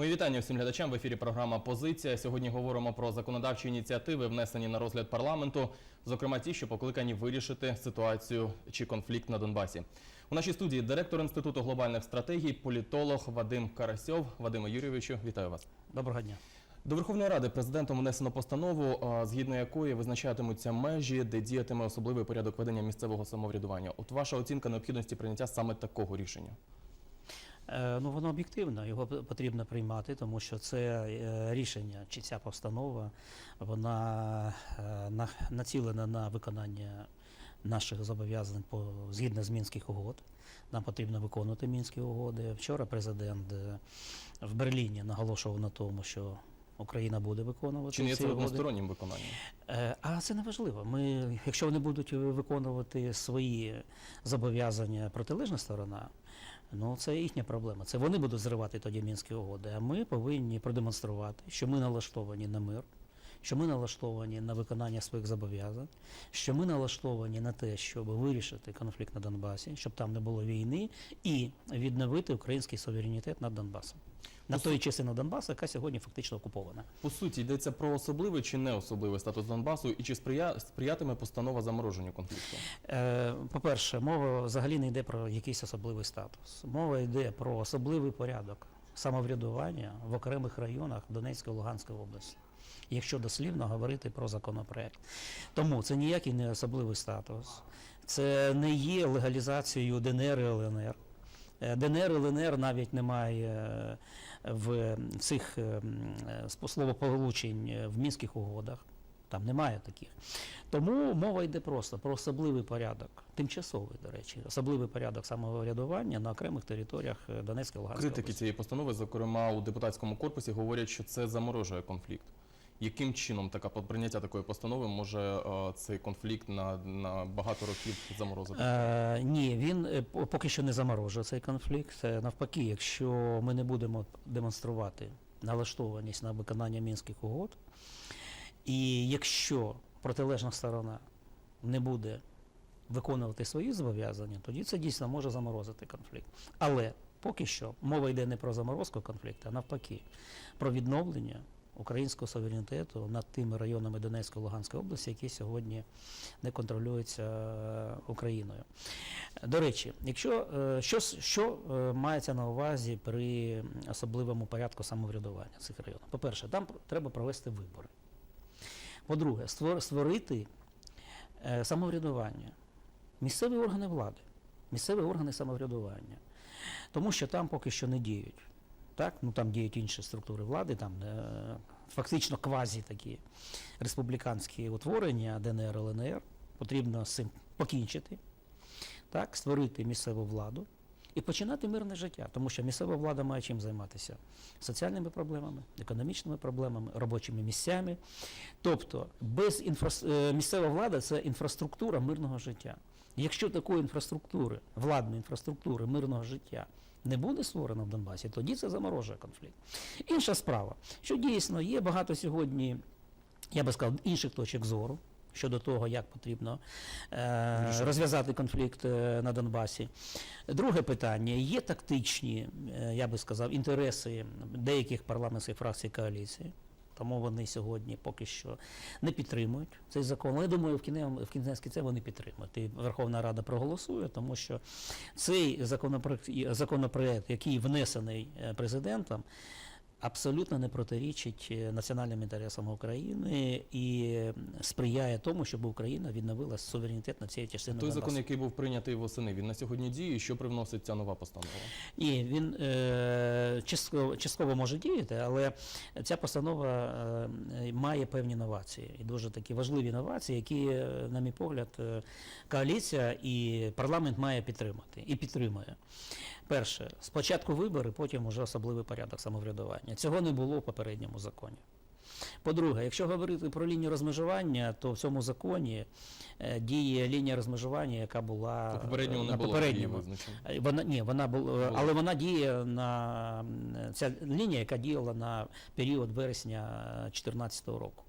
Мої вітання всім глядачам в ефірі. Програма Позиція. Сьогодні говоримо про законодавчі ініціативи, внесені на розгляд парламенту, зокрема ті, що покликані вирішити ситуацію чи конфлікт на Донбасі. У нашій студії директор інституту глобальних стратегій, політолог Вадим Карасьов. Вадиме Юрійовичу, вітаю вас. Доброго дня. До Верховної Ради президентом внесено постанову, згідно якої визначатимуться межі, де діятиме особливий порядок ведення місцевого самоврядування. От ваша оцінка необхідності прийняття саме такого рішення. Е, Ну, воно об'єктивно, його потрібно приймати, тому що це е, рішення чи ця постанова, вона е, на- націлена на виконання наших зобов'язань по згідно з мінських угод. Нам потрібно виконувати мінські угоди. Вчора президент в Берліні наголошував на тому, що Україна буде виконувати Чи не це одностороннім виконанням? А це не важливо. Ми, якщо вони будуть виконувати свої зобов'язання протилежна сторона, ну це їхня проблема. Це вони будуть зривати тоді мінські угоди. А ми повинні продемонструвати, що ми налаштовані на мир, що ми налаштовані на виконання своїх зобов'язань, що ми налаштовані на те, щоб вирішити конфлікт на Донбасі, щоб там не було війни, і відновити український суверенітет над Донбасом. На По су- тої частини Донбасу, яка сьогодні фактично окупована. По суті, йдеться про особливий чи не особливий статус Донбасу, і чи сприя... сприятиме постанова замороженню конфлікту? Е, По-перше, мова взагалі не йде про якийсь особливий статус. Мова йде про особливий порядок самоврядування в окремих районах Донецької та Луганської області. Якщо дослівно говорити про законопроект. Тому це ніякий не особливий статус, це не є легалізацією ДНР і ЛНР. Е, ДНР і ЛНР навіть немає е, в цих е, словополучень в мінських угодах. Там немає таких. Тому мова йде просто про особливий порядок, тимчасовий, до речі, особливий порядок самоврядування на окремих територіях Донецької Луганської Критики області. цієї постанови, зокрема у депутатському корпусі, говорять, що це заморожує конфлікт. Яким чином така прийняття такої постанови може е, цей конфлікт на, на багато років заморозити? Е, ні, він е, поки що не заморожує цей конфлікт. Навпаки, якщо ми не будемо демонструвати налаштованість на виконання мінських угод, і якщо протилежна сторона не буде виконувати свої зобов'язання, тоді це дійсно може заморозити конфлікт. Але поки що мова йде не про заморозку конфлікту, а навпаки, про відновлення українського суверенітету над тими районами Донецької Луганської області, які сьогодні не контролюються е, Україною. До речі, якщо е, що, що е, мається на увазі при особливому порядку самоврядування цих районів? По-перше, там треба провести вибори. По-друге, створ- створити самоврядування, місцеві органи влади, місцеві органи самоврядування, тому що там поки що не діють. Так? Ну, там діють інші структури влади, там е, фактично квазі такі республіканські утворення ДНР, ЛНР. Потрібно з цим покінчити, так? створити місцеву владу і починати мирне життя, тому що місцева влада має чим займатися соціальними проблемами, економічними проблемами, робочими місцями. Тобто без інфрас... е, місцева влада це інфраструктура мирного життя. Якщо такої інфраструктури, владної інфраструктури мирного життя не буде створено в Донбасі, тоді це заморожує конфлікт. Інша справа, що дійсно є багато сьогодні, я би сказав, інших точок зору. Щодо того, як потрібно е, розв'язати конфлікт е, на Донбасі. Друге питання: є тактичні, е, я би сказав, інтереси деяких парламентських фракцій коаліції. Тому вони сьогодні поки що не підтримують цей закон. Але я думаю, в кінець, в кінець кінця вони підтримують. І Верховна Рада проголосує, тому що цей законопроект, законопроект який внесений е, президентом, абсолютно не протирічить е, національним інтересам України і сприяє тому, щоб Україна відновила суверенітет на цієї частини Той Донбасу. закон, який був прийнятий восени, він на сьогодні діє. Що привносить ця нова постанова? Ні, він е, частково, частково може діяти, але ця постанова е, має певні новації. І дуже такі важливі новації, які, е, на мій погляд, е, коаліція і парламент має підтримати і підтримує. Перше, спочатку вибори, потім уже особливий порядок самоврядування. Цього не було в попередньому законі. По-друге, якщо говорити про лінію розмежування, то в цьому законі е, діє лінія розмежування, яка була По попередньому на було попередньому. Е, Вона ні, вона була, але вона діє на ця лінія, яка діяла на період вересня 2014 року.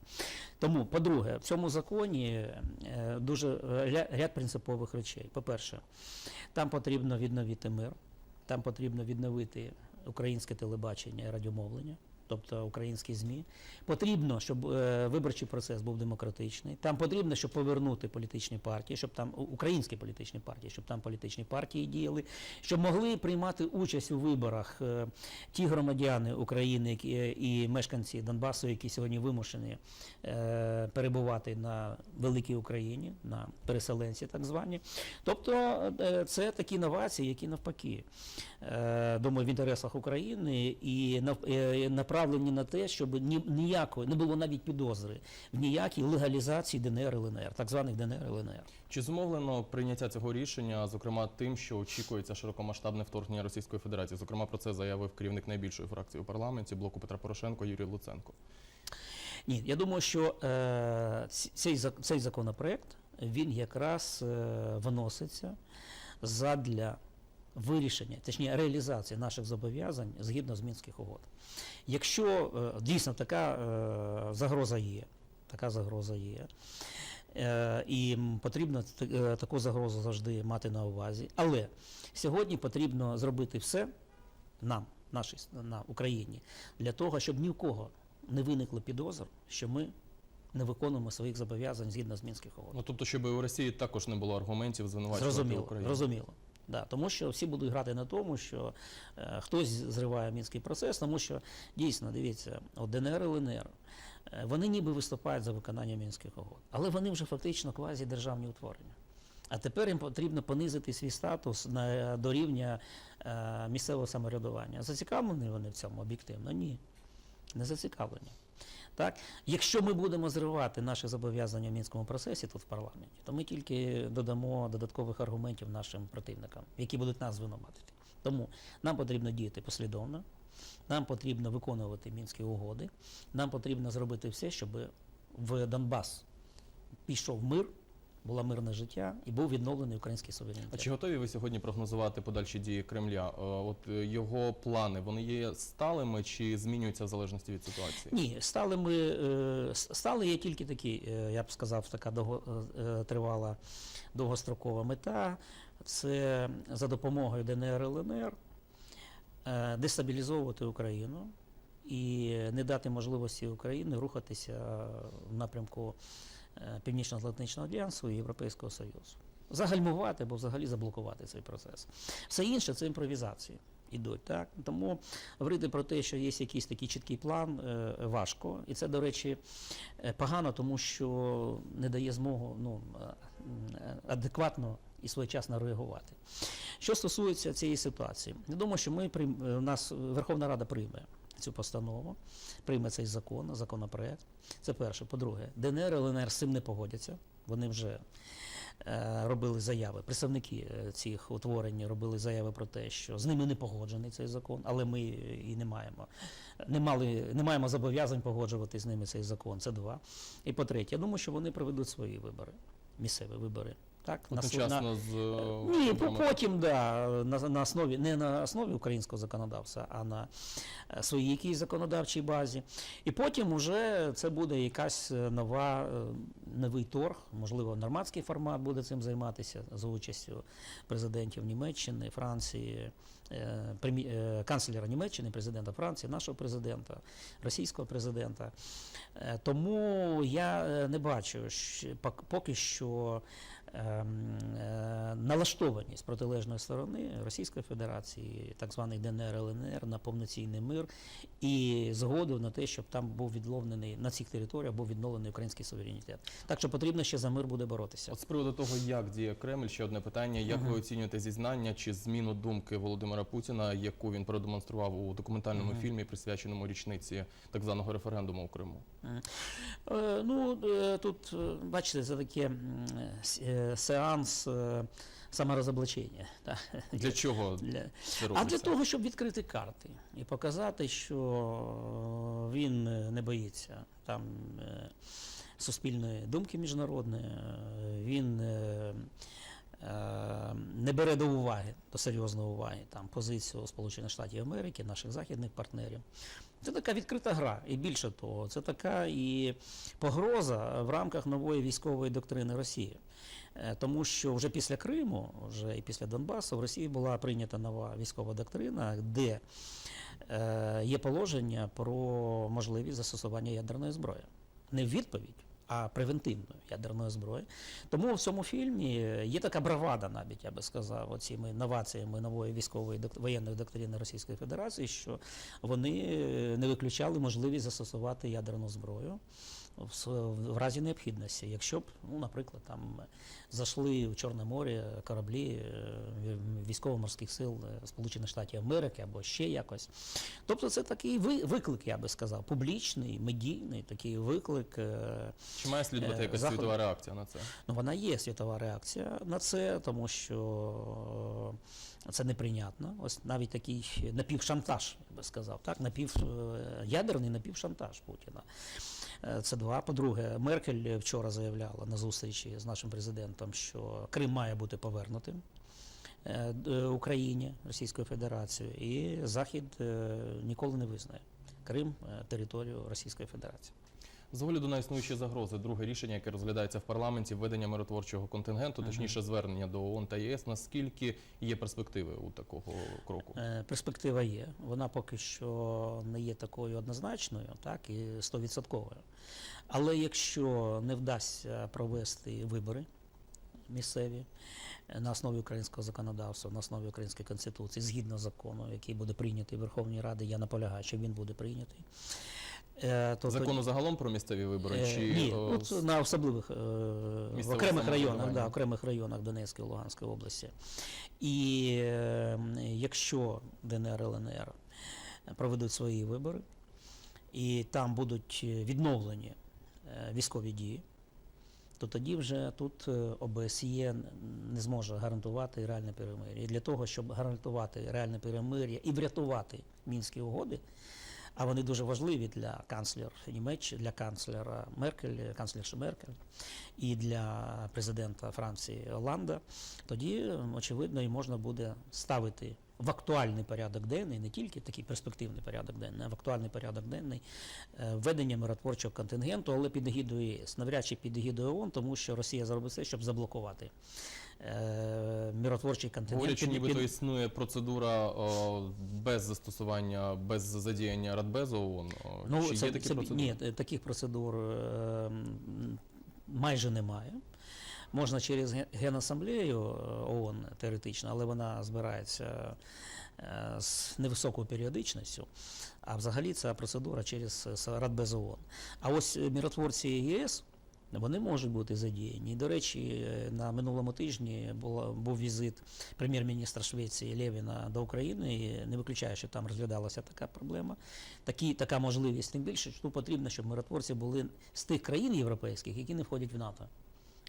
Тому, по-друге, в цьому законі е, дуже е, ряд принципових речей. По-перше, там потрібно відновити мир, там потрібно відновити українське телебачення і радіомовлення, тобто українські ЗМІ. Потрібно, щоб е, виборчий процес був демократичний. Там потрібно, щоб повернути політичні партії, щоб там українські політичні партії, щоб там політичні партії діяли, щоб могли приймати участь у виборах е, ті громадяни України е, і мешканці Донбасу, які сьогодні вимушені перебувати на великій Україні, на переселенці так звані. Тобто це такі новації, які навпаки, думаю, в інтересах України і е, направлені на те, щоб ні, ніякої не було навіть підозри в ніякій легалізації ДНР ЛНР, так званих ДНР ЛНР. Чи зумовлено прийняття цього рішення, зокрема тим, що очікується широкомасштабне вторгнення Російської Федерації? Зокрема, про це заявив керівник найбільшої фракції у парламенті блоку Петра Порошенко Юрій Луценко. Ні, я думаю, що е, цей, цей законопроект він якраз е, виноситься задля вирішення, точніше реалізації наших зобов'язань згідно з мінських угод. Якщо е, дійсно така е, загроза є, така загроза є. Е, і потрібно таку загрозу завжди мати на увазі. Але сьогодні потрібно зробити все нам, нашій на Україні, для того, щоб ні у кого не виникло підозр, що ми не виконуємо своїх зобов'язань згідно з мінських угод. Ну тобто, щоб у Росії також не було аргументів звинувачувати Зрозуміло, зрозуміло. Да, тому що всі будуть грати на тому, що е, хтось зриває мінський процес, тому що дійсно, дивіться, от ДНР і ЛНР, е, вони ніби виступають за виконання мінських угод, але вони вже фактично квазі-державні утворення. А тепер їм потрібно понизити свій статус на, до рівня е, місцевого самоврядування. Зацікавлені вони в цьому об'єктивно? Ні. Не зацікавлені. Так? Якщо ми будемо зривати наші зобов'язання в мінському процесі тут в парламенті, то ми тільки додамо додаткових аргументів нашим противникам, які будуть нас звинуватити. Тому нам потрібно діяти послідовно, нам потрібно виконувати мінські угоди, нам потрібно зробити все, щоб в Донбас пішов мир, було мирне життя і був відновлений український А чи готові ви сьогодні прогнозувати подальші дії Кремля? Е, От е, його плани вони є сталими чи змінюються в залежності від ситуації? Ні, стали ми е, стали є тільки такі, я б сказав, така довго, тривала довгострокова мета. Це за допомогою ДНР ЛНР дестабілізовувати Україну і не дати можливості Україні рухатися в напрямку Північно-Атлантичного альянсу і Європейського Союзу. Загальмувати або взагалі заблокувати цей процес. Все інше це імпровізації ідуть. Так? Тому говорити про те, що є якийсь такий чіткий план, е, важко. І це, до речі, е, погано, тому що не дає змогу ну, е, е, адекватно і своєчасно реагувати. Що стосується цієї ситуації, я думаю, що ми е, у нас Верховна Рада прийме цю постанову, прийме цей закон, законопроект. Це перше. По-друге, ДНР, ЛНР з цим не погодяться. Вони вже е, робили заяви. Представники е, цих утворень робили заяви про те, що з ними не погоджений цей закон, але ми і не маємо. Не, мали, не маємо зобов'язань погоджувати з ними цей закон. Це два. І по-третє, я думаю, що вони проведуть свої вибори, місцеві вибори. Так, на, на, з е, ні, потім, да, на, на основі, не на основі українського законодавства, а на е, своїй якійсь законодавчій базі. І потім вже це буде якась е, нова, новий торг, можливо, нормандський формат буде цим займатися за участю президентів Німеччини, Франції, е, е, канцлера Німеччини, президента Франції, нашого президента, російського президента. Е, Тому я не бачу поки що налаштованість протилежної сторони Російської Федерації, так званий ДНР ЛНР на повноцінний мир і згоду на те, щоб там був відловлений на цих територіях був відновлений український суверенітет. Так що потрібно ще за мир буде боротися. От з приводу того, як діє Кремль, ще одне питання: як ви оцінюєте зізнання чи зміну думки Володимира Путіна, яку він продемонстрував у документальному фільмі, присвяченому річниці так званого референдуму у Криму? Е, Ну, е, тут, е, бачите, це таке е, сеанс е, саморозоблачення. Для чого Для- А для того, щоб відкрити карти і показати, що він е, не боїться там е, суспільної думки міжнародної, е, він е, не бере до уваги, до серйозної уваги там, позицію Сполучених Штатів Америки, наших західних партнерів. Це така відкрита гра. І більше того, це така і погроза в рамках нової військової доктрини Росії. Е, Тому що вже після Криму, вже і після Донбасу, в Росії була прийнята нова військова доктрина, де е, є положення про можливість застосування ядерної зброї. Не в відповідь, а превентивної ядерної зброї. Тому в цьому фільмі є така бравада, навіть я би сказав, оціми новаціями нової військової док- воєнної доктрини Російської Федерації, що вони е, не виключали можливість застосувати ядерну зброю в, разі необхідності, якщо б, ну, наприклад, там зайшли в Чорне море кораблі е, військово-морських сил е, Сполучених Штатів Америки або ще якось. Тобто це такий ви- виклик, я би сказав, публічний, медійний такий виклик. е, Чи має слідувати Е, якась Захід- світова реакція на це? Ну, вона є світова реакція на це, тому що е, це неприйнятно. Ось навіть такий напівшантаж, я би сказав, так, напів, е, ядерний напівшантаж Путіна. Е, Це два. По-друге, Меркель вчора заявляла на зустрічі з нашим президентом, що Крим має бути повернутим. е, Україні, Російською Федерацією, і Захід е, ніколи не визнає Крим е, територію Російської Федерації. З огляду на існуючі загрози, друге рішення, яке розглядається в парламенті, введення миротворчого контингенту, точніше звернення до ООН та ЄС. Наскільки є перспективи у такого кроку? Е, Перспектива є. Вона поки що не є такою однозначною, так і стовідсотковою. Але якщо не вдасться провести вибори місцеві е, на основі українського законодавства, на основі української конституції, згідно закону, який буде прийнятий Верховній Раді, я наполягаю, що він буде прийнятий. Е, то Закону загалом про місцеві вибори? Е, чи Ні, о, от на особливих е, в окремих районах, да, окремих районах Донецької і Луганської області. І е, якщо ДНР ЛНР проведуть свої вибори, і там будуть відновлені військові дії, то тоді вже тут ОБСЄ не зможе гарантувати реальне перемир'я. І для того, щоб гарантувати реальне перемир'я і врятувати мінські угоди, а вони дуже важливі для канцлер Німеччини, для канцлера Меркель, канцлерши Меркель і для президента Франції Оланда, тоді, очевидно, і можна буде ставити в актуальний порядок денний, не тільки такий перспективний порядок денний, а в актуальний порядок денний е, введення миротворчого контингенту, але під егідою ЄС. Навряд чи під егідою ООН, тому що Росія зробить все, щоб заблокувати е, миротворчий контингент. Говорячи, нібито під- існує процедура о, без застосування, без задіяння Радбезу ООН. Ну, чи це, є такі це, процедури? Ні, е, таких процедур е, майже немає. Можна через Генасамблею е, ООН теоретично, але вона збирається з невисокою періодичністю. А взагалі ця процедура через Радбез ООН. А ось миротворці ЄС. Вони можуть бути задіяні. До речі, е, на минулому тижні була, був візит прем'єр-міністра Швеції Лєвіна до України. І не виключаю, що там розглядалася така проблема. Такі, така можливість, тим більше, що потрібно, щоб миротворці були з тих країн європейських, які не входять в НАТО.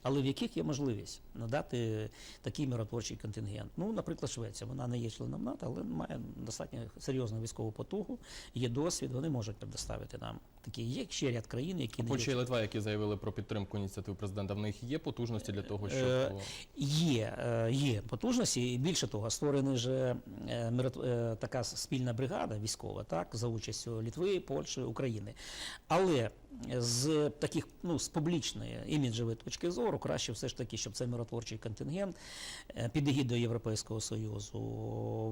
Але в яких є можливість надати такий миротворчий контингент. Ну, наприклад, Швеція, вона не є членом НАТО, але має достатньо серйозну військову потугу, є досвід, вони можуть предоставити нам такі. Є ще ряд країн, які не Польща і Литва, які заявили про підтримку ініціатив президента, в них є потужності для того, щоб Е, Є, е, є потужності, і більше того, створена вже е, мирот- е, така спільна бригада військова, так, за участю Літви, Польщі, України. Але з таких, ну, з публічної іміджевої точки зору, краще все ж таки, щоб цей миротворчий контингент е, під егідою Європейського Союзу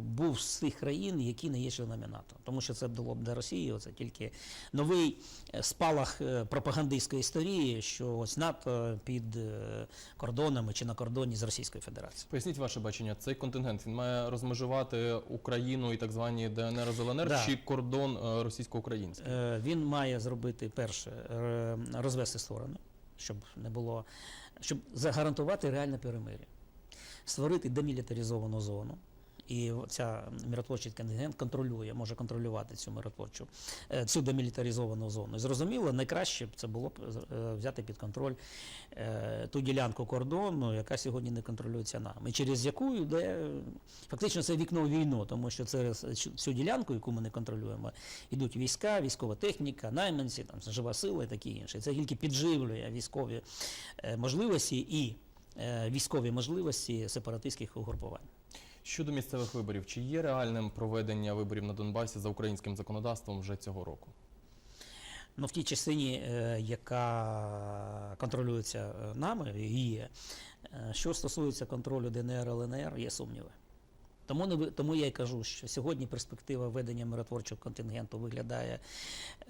був з тих країн, які не є членами НАТО. Тому що це було б для Росії це тільки новий е, спалах е, пропагандистської історії, що ось НАТО під е, кордонами чи на кордоні з Російською Федерацією. Поясніть ваше бачення, цей контингент він має розмежувати Україну і так звані ДНР з ЛНР Да. чи кордон е, російсько-український? Е, Він має зробити перше е, розвести сторони, щоб не було, щоб загарантувати реальне перемир'я, створити демілітаризовану зону. І ця миротворчий контингент контролює, може контролювати цю миротворчу, е, цю демілітаризовану зону. І Зрозуміло, найкраще б це було б е, взяти під контроль е, ту ділянку кордону, яка сьогодні не контролюється нами, через яку йде фактично це вікно війну, тому що через цю- ділянку, яку ми не контролюємо, йдуть війська, військова техніка, найманці, там жива сила і таке інше. Це тільки підживлює військові можливості і військові можливості сепаратистських угрупувань. Щодо місцевих виборів, чи є реальним проведення виборів на Донбасі за українським законодавством вже цього року? Ну, в тій частині, е, яка контролюється е, нами, є. Е, Що стосується контролю ДНР, ЛНР, є сумніви. Тому, не, тому я й кажу, що сьогодні перспектива введення миротворчого контингенту виглядає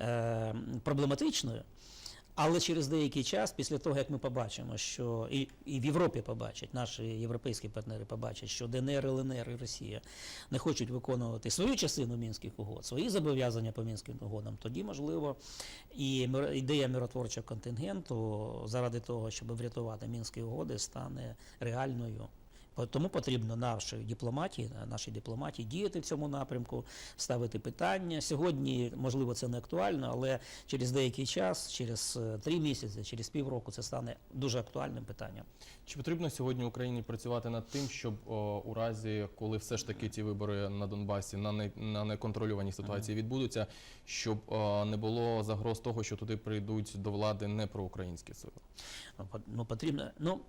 е, проблематичною. Але через деякий час, після того, як ми побачимо, що і, і в Європі побачать, наші європейські партнери побачать, що ДНР, ЛНР і Росія не хочуть виконувати свою частину мінських угод, свої зобов'язання по мінським угодам, тоді, можливо, і ідея миротворчого контингенту заради того, щоб врятувати мінські угоди, стане реальною. Тому потрібно нашій дипломатії, нашій дипломатії діяти в цьому напрямку, ставити питання. Сьогодні, можливо, це не актуально, але через деякий час, через е, три місяці, через півроку, це стане дуже актуальним питанням. Чи потрібно сьогодні Україні працювати над тим, щоб о, у разі, коли все ж таки ці вибори на Донбасі на, не, на неконтрольованій ситуації відбудуться, щоб о, не було загроз того, що туди прийдуть до влади не проукраїнські сили? Ну, Ну, потрібно, ну,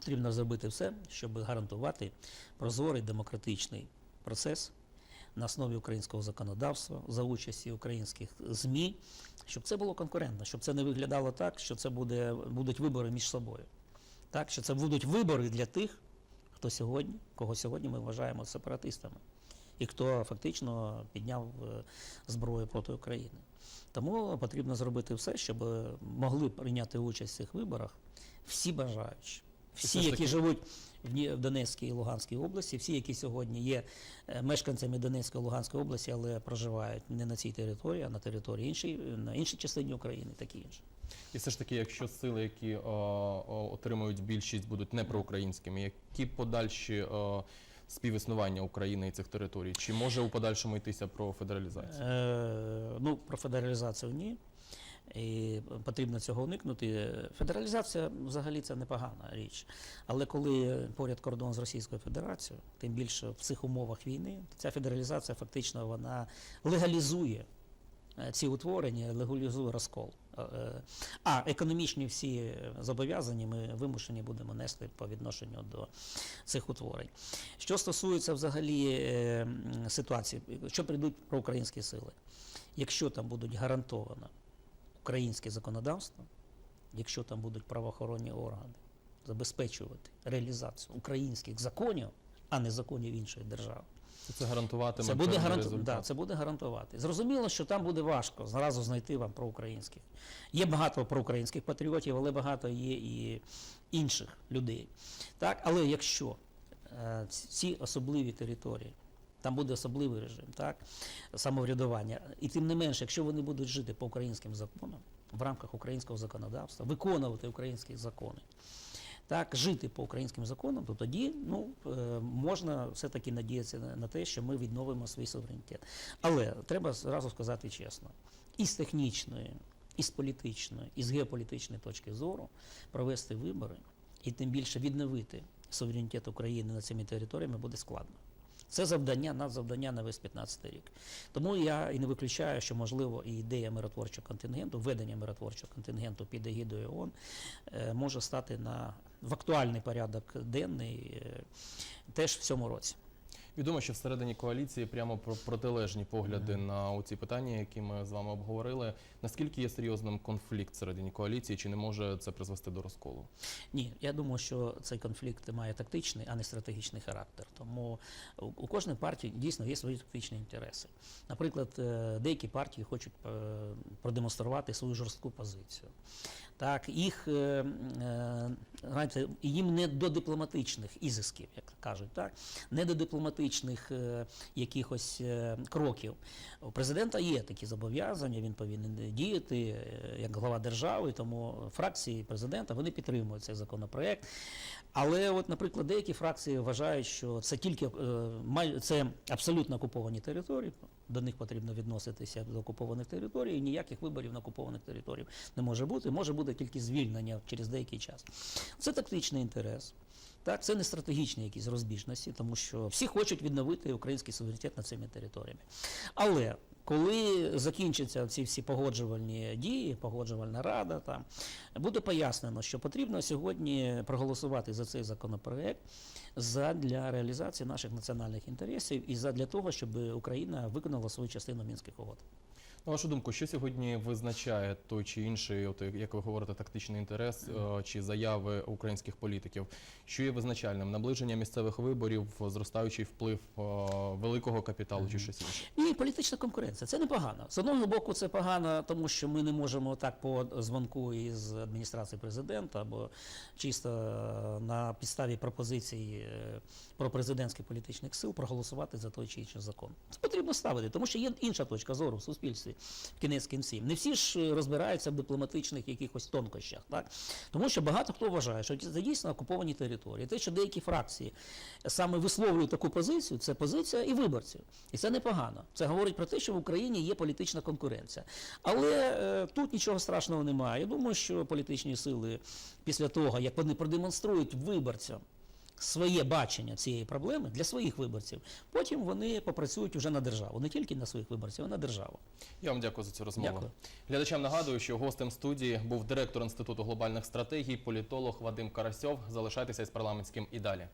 потрібно зробити все, щоб гарантувати прозорий демократичний процес на основі українського законодавства, за участі українських ЗМІ, щоб це було конкурентно, щоб це не виглядало так, що це буде, будуть вибори між собою. Так, що це будуть вибори для тих, хто сьогодні, кого сьогодні ми вважаємо сепаратистами, і хто фактично підняв е, зброю проти України. Тому потрібно зробити все, щоб могли прийняти участь в цих виборах всі бажаючі. Всі, які живуть в Донецькій і Луганській області, всі, які сьогодні є е, мешканцями Донецької і Луганської області, але проживають не на цій території, а на території іншій, на іншій частині України, такі інше. І все ж таки, якщо сили, які о, о, отримують більшість, будуть не проукраїнськими, які подальші о, співіснування України і цих територій? Чи може у подальшому йтися про федералізацію? Е, ну, про федералізацію ні. І потрібно цього уникнути. Федералізація взагалі це непогана річ. Але коли поряд кордон з Російською Федерацією, тим більше в цих умовах війни, ця федералізація фактично вона легалізує е, ці утворення, легалізує розкол. Е, е, А економічні всі зобов'язання ми вимушені будемо нести по відношенню до цих утворень. Що стосується взагалі ситуації, що прийдуть проукраїнські сили, якщо там будуть гарантовано українське законодавство, якщо там будуть правоохоронні органи забезпечувати реалізацію українських законів, а не законів іншої держави, Це, гарантуватиме це буде, гаранту... да, це буде гарантувати. Зрозуміло, що там буде важко зразу знайти вам проукраїнських. Є багато проукраїнських патріотів, але багато є і інших людей. Так? Але якщо е, ці особливі території, там буде особливий режим, так? самоврядування, і тим не менше, якщо вони будуть жити по українським законам, в рамках українського законодавства, виконувати українські закони, так, жити по українським законам, то тоді ну, е, можна все-таки надіятися на, те, що ми відновимо свій суверенітет. Але треба зразу сказати чесно, і з технічної, і з політичної, і з геополітичної точки зору провести вибори і тим більше відновити суверенітет України над цими територіями буде складно. Це завдання, надзавдання на весь 15 рік. Тому я і не виключаю, що можливо і ідея миротворчого контингенту, введення миротворчого контингенту під егідою ООН е, може стати на в актуальний порядок денний е, теж в цьому році. Відомо, що всередині коаліції прямо про протилежні погляди на ці питання, які ми з вами обговорили. Наскільки є серйозним конфлікт всередині коаліції, чи не може це призвести до розколу? Ні, я думаю, що цей конфлікт має тактичний, а не стратегічний характер. Тому у, кожної партії дійсно є свої тактичні інтереси. Наприклад, е, деякі партії хочуть е, продемонструвати свою жорстку позицію. Так, їх е, знаєте, їм не до дипломатичних ізисків, як кажуть, так не до дипломатичних е, якихось е, кроків. У президента є такі зобов'язання, він повинен діяти е, як глава держави, тому фракції президента вони підтримують цей законопроект. Але, от, наприклад, деякі фракції вважають, що це тільки це абсолютно окуповані території. До них потрібно відноситися до окупованих територій, і ніяких виборів на окупованих територіях не може бути. Може бути тільки звільнення через деякий час. Це тактичний інтерес. Так, це не стратегічні якісь розбіжності, тому що всі хочуть відновити український суверенітет над цими територіями. Але коли закінчаться ці всі погоджувальні дії, погоджувальна рада, там буде пояснено, що потрібно сьогодні проголосувати за цей законопроект задля реалізації наших національних інтересів і задля того, щоб Україна виконала свою частину мінських угод. На вашу думку, що сьогодні визначає той чи інший, от як ви говорите, тактичний інтерес е, чи заяви українських політиків? Що є визначальним? Наближення місцевих виборів, зростаючий вплив е, великого капіталу чи щось інше? І політична конкуренція. Це непогано. З одного боку, це погано, тому що ми не можемо так по дзвонку із адміністрації президента або чисто е, на підставі пропозицій е, пропрезидентських політичних сил проголосувати за той чи інший закон. Це потрібно ставити, тому що є інша точка зору в суспільстві кінець кінців. Не всі ж е, розбираються в дипломатичних якихось тонкощах, так тому що багато хто вважає, що це дійсно окуповані території. Те, що деякі фракції саме висловлюють таку позицію, це позиція і виборців. І це непогано. Це говорить про те, що в Україні є політична конкуренція. Але е, тут нічого страшного немає. Я думаю, що політичні сили після того, як вони продемонструють виборцям своє бачення цієї проблеми для своїх виборців, потім вони попрацюють уже на державу, не тільки на своїх виборців, а на державу. Я вам дякую за цю розмову. Дякую. Глядачам нагадую, що гостем студії був директор Інституту глобальних стратегій, політолог Вадим Карасьов. Залишайтеся із парламентським і далі.